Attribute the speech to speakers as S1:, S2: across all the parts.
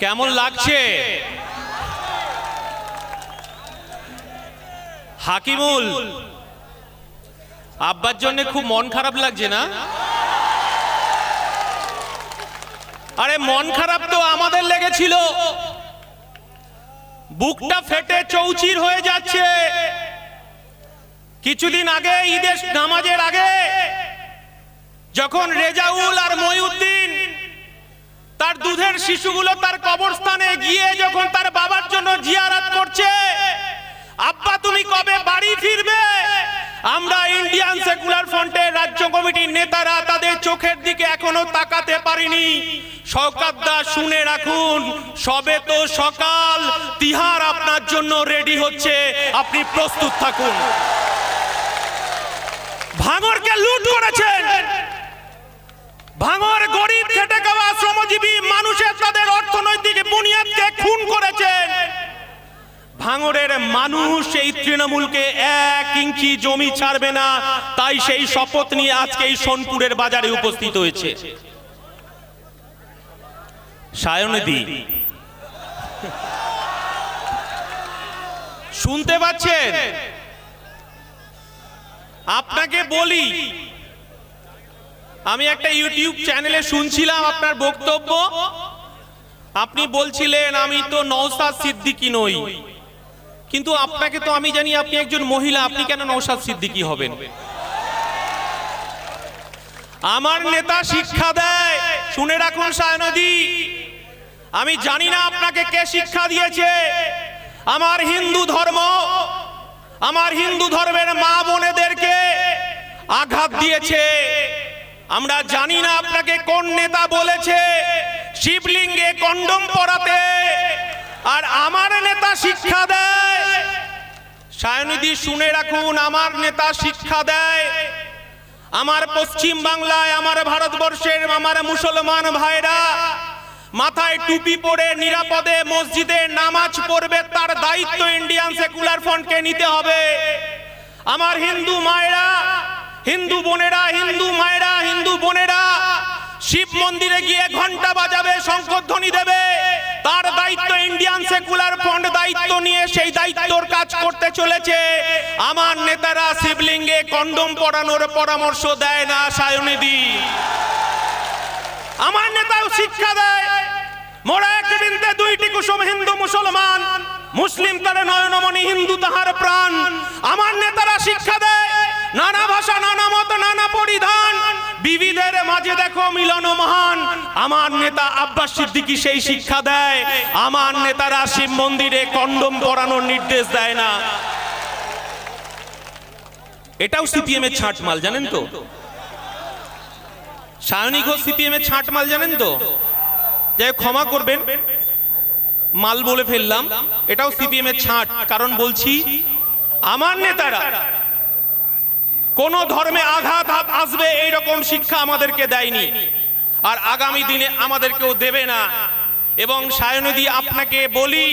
S1: কেমন লাগছে? হাকিমুল, আব্বার জন্য খুব মন খারাপ লাগছে না? আরে, মন খারাপ তো আমাদের লেগেছিল। বুকটা ফেটে চৌচির হয়ে যাচ্ছে। কিছুদিন আগে ঈদের নামাজের আগে, যখন রেজাউল আর মইউদ্দিন তার দুধের শিশুগুলো তার কবরস্থানে গিয়ে যখন তার বাবার জন্য জিয়ারাত করছে, আব্বা, তুমি কবে বাড়ি ফিরবে? আমরা ইন্ডিয়ান সেকুলার ফ্রন্টের রাজ্য কমিটির নেতারা তাদের চোখের দিকে এখনও তাকাতে পারিনি। শওকাত দা, শুনে রাখুন, সবে তো সকাল, তিহার আপনার জন্য রেডি হচ্ছে, আপনি প্রস্তুত থাকুন। ভাঙরকে লুট করেছেন ভাঙরের মানুষ এই তৃণমূলকে এক ইঞ্চি জমি ছাড়বে না, তাই সেই শপথ নিয়ে আজকে এই সোনপুরের বাজারে উপস্থিত হয়েছে। সায়নদী। শুনতে পাচ্ছেন? আপনাকে বলি, আমি একটা ইউটিউব চ্যানেলে শুনছিলাম আপনার বক্তব্য। আপনি বলছিলেন, আমি তো নৌসাদ সিদ্দিকি নই। কিন্তু আপনাকে তো আমি জানি আপনি একজন মহিলা, আপনি কেন নৌসাদ সিদ্দিকি হবেন? আমার নেতা শিক্ষা দেয়, শুনে রাখুন সায়নদী। আমি জানি না আপনাকে কে শিক্ষা দিয়েছে। আমার হিন্দু ধর্ম, আমার হিন্দু ধর্মের মা বোনেদেরকে আঘাত দিয়েছে। আমরা জানি না আপনাকে কোন নেতা বলেছে, শিবলিঙ্গে কন্ডম পরাতে। আর আমার নেতা শিক্ষা দেয় সায়নিধি শুনে রাখুন, আমার নেতা শিক্ষা দেয়। আমার পশ্চিম বাংলায়, আমার ভারতবর্ষের, আমার মুসলমান ভাইরা, মাথায় টুপি পরে নিরাপদে মসজিদে নামাজ পড়বে, তার দায়িত্ব ইন্ডিয়ান সেকুলার ফ্রন্টকে নিতে হবে। আমার হিন্দু মায়েরা, হিন্দু বোনেরা, হিন্দু মায়েরা, হিন্দু বোনেরা, শিব মন্দিরে গিয়ে ঘণ্টা বাজাবে শঙ্খধ্বনি দেবে। তার দায়িত্ব ইন্ডিয়ান সেকুলার ফ্রন্ট দায়িত্ব নিয়ে সেই দায়িত্বর কাজ করতে চলেছে। আমার নেতারা শিবলিঙ্গে কন্ডম পরানোর পরামর্শ দেয় না সায়নিধি আমার নেতাও শিক্ষা দেয়। মোরা এক বৃন্দে দুইটি কুসুম হিন্দু মুসলমান। মুসলিম তার নয়নমণি হিন্দু তাহার প্রাণ। আমার নেতারা শিক্ষা দেয়। নানা ভাষা, নানা মত, নানা পরিধান। বিবিধের মাঝে দেখো মিলন মহান। আমার নেতা আব্বাস সিদ্দিকি সেই শিক্ষা দেয়। আমার নেতারা শিব মন্দিরে কন্ডম পরানোর নির্দেশ দেয় না। এটাও সিপিএম এর ছাঁট মাল জানেন তো? সায়নী ঘোষ সিপিএম এর ছাঁট মাল জানেন তো? যাই ক্ষমা করবেন। মাল বলে ফেললাম। এটাও সিপিএম এর ছাঁট। কারণ বলছি, আমার নেতারা কোন ধর্মে আঘাত হাত আসবে এইরকম শিক্ষা আমাদেরকে দেয়নি। আর আগামী দিনে আমাদেরকেও দেবে না। এবং সায়নদী, আপনাকে বলি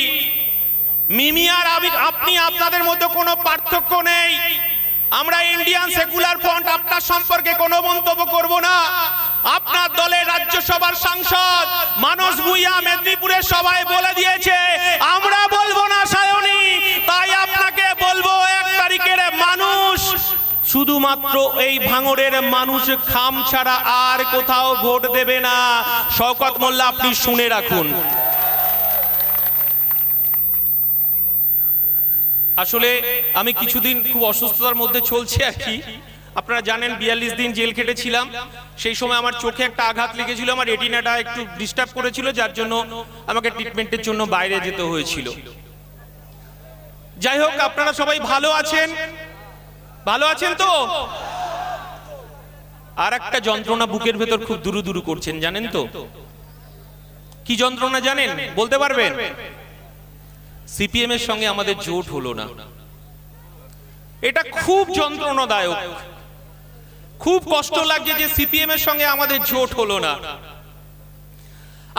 S1: মিমিয়ার আপনি আপনাদের মধ্যে কোনো পার্থক্য নেই। আমরা ইন্ডিয়ান সেকুলার ফ্রন্ট আপনার সম্পর্কে কোনো মন্তব্য করব না। আপনার দলের রাজ্যসভার সাংসদ মানস ভুইয়া মেদিনীপুরের সবাই বলে দিয়েছে, আমরা বলব শুধুমাত্র এই ভাঙরের মানুষ খাম ছাড়া আর কোথাও ভোট দেবে না। শওকত মোল্লা, আপনি শুনে রাখুন। আসলে আমি কিছুদিন খুব অসুস্থতার মধ্যে চলছে আর কি। আপনারা জানেন, বিয়াল্লিশ দিন জেল খেটেছিলাম। সেই সময় আমার চোখে একটা আঘাত লেগেছিল, আমার রেটিনাটা একটু ডিস্টার্ব করেছিল, যার জন্য আমাকে ট্রিটমেন্টের জন্য বাইরে যেতে হয়েছিল। যাই হোক, আপনারা সবাই ভালো আছেন। ভালো আছেন তো? আর একটা যন্ত্রণা বুকের ভেতর খুব দুরু দুরু করছেন, জানেন তো? কি যন্ত্রণা জানেন? বলতে পারবেন? সিপিএম এর সঙ্গে আমাদের জোট হলো না। এটা খুব যন্ত্রণাদায়ক। খুব কষ্ট লাগছে যে সিপিএম এর সঙ্গে আমাদের জোট হলো না।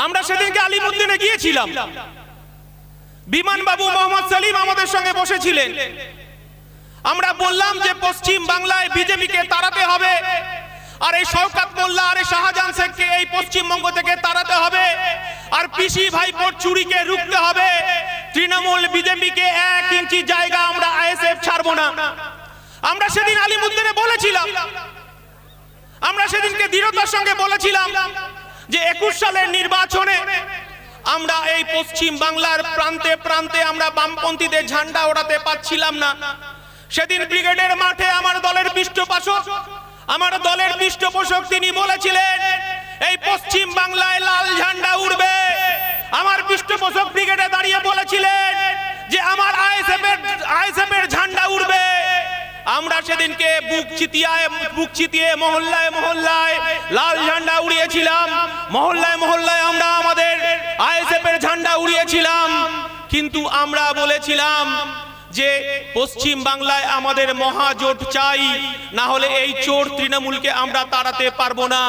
S1: আমরা সেদিনকে আলিমুদ্দিনে গিয়েছিলাম। বিমান বাবু মোহাম্মদ সেলিম আমাদের সঙ্গে বসেছিলেন। আমরা বললাম যে পশ্চিম বাংলায় বিজেপিকে তাড়াতে হবে। আর এই শওকাত মোল্লা আর এই শাহজাহান শেখকে এই পশ্চিমবঙ্গ থেকে তাড়াতে হবে। আর পিসি ভাইপোর চুরিকে রুখতে হবে। তৃণমূল বিজেপিকে এক ইঞ্চি জায়গা আমরা আইএসএফ ছাড়বো না। আমরা সেদিন আলিমুদ্দিনে বলেছিলাম। আমরা সেদিনকে দৃঢ়তার সঙ্গে বলেছিলাম যে একুশ সালের নির্বাচনে আমরা এই পশ্চিম বাংলার প্রান্তে প্রান্তে আমরা বামপন্থীদের ঝান্ডা ওড়াতে পাচ্ছিলাম না। সেদিন ব্রিগেডের মাঠে আমার দলের পৃষ্ঠপোষক, আমার দলের পৃষ্ঠপোষক তিনি বলেছিলেন, এই পশ্চিম বাংলায় লাল ঝান্ডা উড়বে। আমার পৃষ্ঠপোষক ব্রিগেডে দাঁড়িয়ে বলেছিলেন যে আমার আইএসএফ এর আইএসএফ এর ঝান্ডা উড়বে। আমরা সেদিনকে বুক চিতিয়ায়, বুক চিতিয়ে মহল্লায় মহল্লায় লাল ঝান্ডা উড়িয়েছিলাম। মহল্লায় মহল্লায় আমরা আমাদের আইএসএফ এর ঝান্ডা উড়িয়েছিলাম। কিন্তু আমরা বলেছিলাম যে পশ্চিম বাংলায় আমাদের মহাজোট চাই না হলে এই চোর তৃণমূলকে আমরা তাড়াতে পারব না।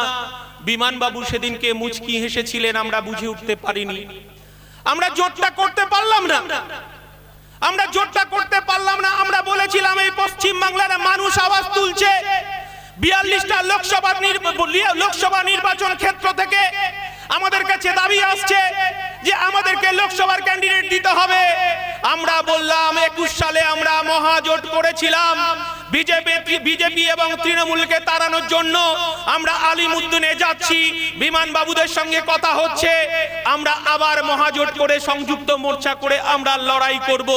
S1: বিমানবাবু সেদিনকে মুচকি হেসেছিলেন, আমরা বুঝে উঠতে পারিনি। আমরা জোটটা করতে পারলাম না। আমরা জোটটা করতে পারলাম না, আমরা বলেছিলাম এই পশ্চিম বাংলার মানুষ আওয়াজ তুলছে। বিয়াল্লিশটা লোকসভা লোকসভা নির্বাচন ক্ষেত্র থেকে আমাদের কাছে দাবি আসছে যে আমাদেরকে লোকসভার ক্যান্ডিডেট দিতে হবে। আমরা বললাম, একুশ সালে আমরা মহাজোট করেছিলাম। বিজেপি বিজেপি এবং তৃণমূলকে তাড়ানোর জন্য আমরা আলিমুদ্দিনে যাচ্ছি। বিমান বাবুদের সঙ্গে কথা হচ্ছে। আমরা আবার মহাজোট করে সংযুক্ত মোর্চা করে আমরা লড়াই করব।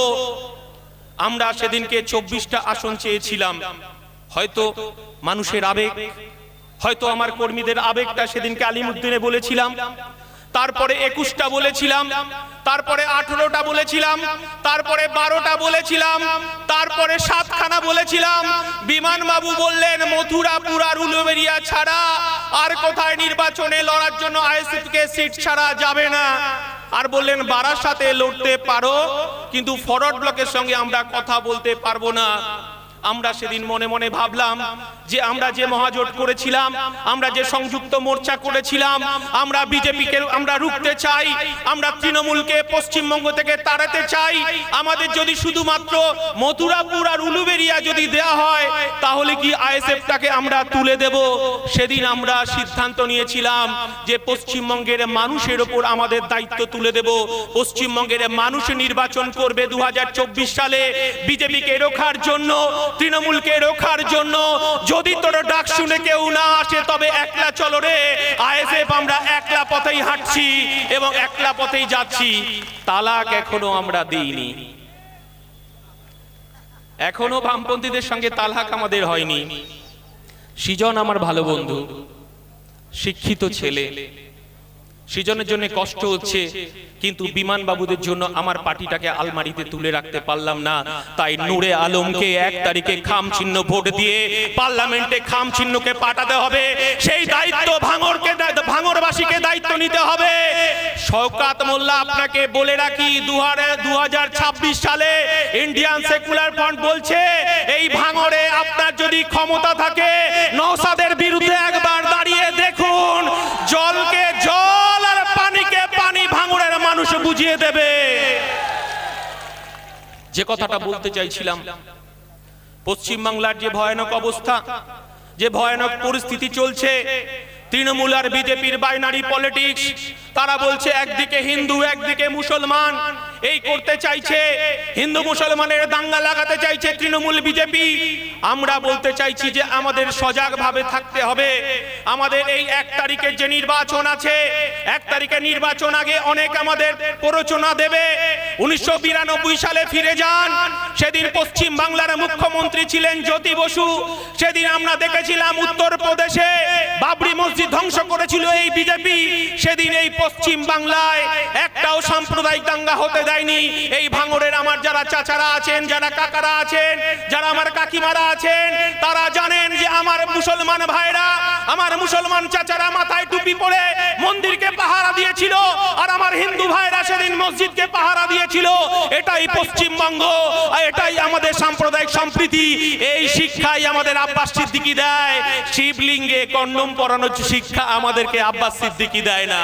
S1: আমরা সেদিনকে চব্বিশটা আসন চেয়েছিলাম। হয়তো মানুষের আবেগ, হয়তো আমার কর্মীদের আবেগটা সেদিনকে আলিমুদ্দিনে বলেছিলাম। তারপরে একুশটা বলেছিলাম, তারপরে আঠেরোটা বলেছিলাম, তারপরে বারোটা বলেছিলাম, তারপরে সাতখানা বলেছিলাম। বিমান বাবু বললেন, মথুরাপুর আর উলুবেরিয়া ছাড়া আর কোথায় নির্বাচনে লড়ার জন্য আইএসএফ কে সিট ছাড়া যাবে না। আর বললেন বারার সাথে লড়তে পারো, কিন্তু ফরওয়ার্ড ব্লকের সঙ্গে আমরা কথা বলতে পারব না। আমরা সেদিন মনে মনে ভাবলাম যে আমরা যে মহাজোট করেছিলাম, আমরা যে সংযুক্ত মোর্চা করেছিলাম, আমরা বিজেপিকে আমরা রুখতে চাই, আমরা তৃণমূলকে পশ্চিমবঙ্গ থেকে তাড়াতে চাই। আমাদের যদি শুধুমাত্র মথুরাপুর আর উলুবেরিয়া যদি দেয়া হয়, তাহলে কি আইএসএফটাকে আমরা তুলে দেব? সেদিন আমরা সিদ্ধান্ত নিয়েছিলাম যে পশ্চিমবঙ্গের মানুষের ওপর আমাদের দায়িত্ব তুলে দেব। পশ্চিমবঙ্গের মানুষ নির্বাচন করবে দু হাজার চব্বিশ সালে। বিজেপিকে রোখার জন্য, তৃণমূলকে রোখার জন্য যদি তোর ডাক শুনে কেউ না আসে তবে একলা চলো রে। আইএসএফ আমরা একলা পথেই হাঁটছি এবং একলা পথেই যাচ্ছি। তালাক এখনও আমরা দিইনি। এখনও বামপন্থীদের সঙ্গে তালাক আমাদের হয়নি। সৃজন আমার ভালো বন্ধু শিক্ষিত ছেলে। সৃজনের জন্য কষ্ট হচ্ছে, কিন্তু বিমান বাবুদের জন্য আমার পার্টিটাকে আলমারিতে তুলে রাখতে পারলাম না। তাই নূরে আলমকে এক তারিখে খাম চিহ্ন ভোট দিয়ে পার্লামেন্টে খাম চিহ্নকে পাঠাতে হবে। সেই দায়িত্ব ভাঙরকে ভাঙরবাসীকে দায়িত্ব নিতে হবে। শওকাত মোল্লা, আপনাকে বলে রাখি দু সালে ইন্ডিয়ান সেকুলার ফ্রন্ট বলছে, এই ভাঙরে আপনার যদি ক্ষমতা থাকে নৌসাদের বুঝিয়ে দেবে। যে কথাটা বলতে চাইছিলাম পশ্চিম বাংলার যে ভয়ানক অবস্থা যে ভয়ানক পরিস্থিতি চলছে তৃণমূল আর বিজেপির বাইনারি পলিটিক্স তারা বলছে একদিকে হিন্দু একদিকে মুসলমান এই করতে চাইছে হিন্দু মুসলমানের দাঙ্গা লাগাতে চাইছে তৃণমূল বিজেপি। আমরা বলতে চাইছি যে আমাদের সজাগ ভাবে থাকতে হবে। আমাদের এই এক তারিখের যে নির্বাচন আছে, এক তারিখে নির্বাচন আগে অনেক আমাদের প্ররোচনা দেবে। উনিশশো সালে ফিরে যান। সেদিন পশ্চিম বাংলার মুখ্যমন্ত্রী ছিলেন জ্যোতি বসু। সেদিন আমরা দেখেছিলাম উত্তর প্রদেশে বাবরি মসজিদ ধ্বংস করেছিল এই বিজেপি। সেদিন এই পশ্চিম বাংলায় একটাও সাম্প্রদায়িক দাঙ্গা হতে দেয়নি। এই ভাঙড়ের আমার যারা চাচারা আছেন, যারা কাকারা আছেন, যারা আমার কাকিমারা আছেন, তারা জানেন যে আমার মুসলমান ভাইরা, আমার মুসলমান চাচারা মাথায় টুপি পরে মন্দিরকে পাহারা দিয়েছিল আর আমার হিন্দু ভাইরা সেদিন মসজিদকে পাহারা দিয়েছিল। এটাই পশ্চিমবঙ্গ এটাই আমাদের সাম্প্রদায়িক সম্প্রীতি। এই শিক্ষাই আমাদের আব্বাস সিদ্দিকি দেয়। শিবলিঙ্গে কন্ডম পরানোর শিক্ষা আমাদেরকে আব্বাস সিদ্দিকি দেয় না।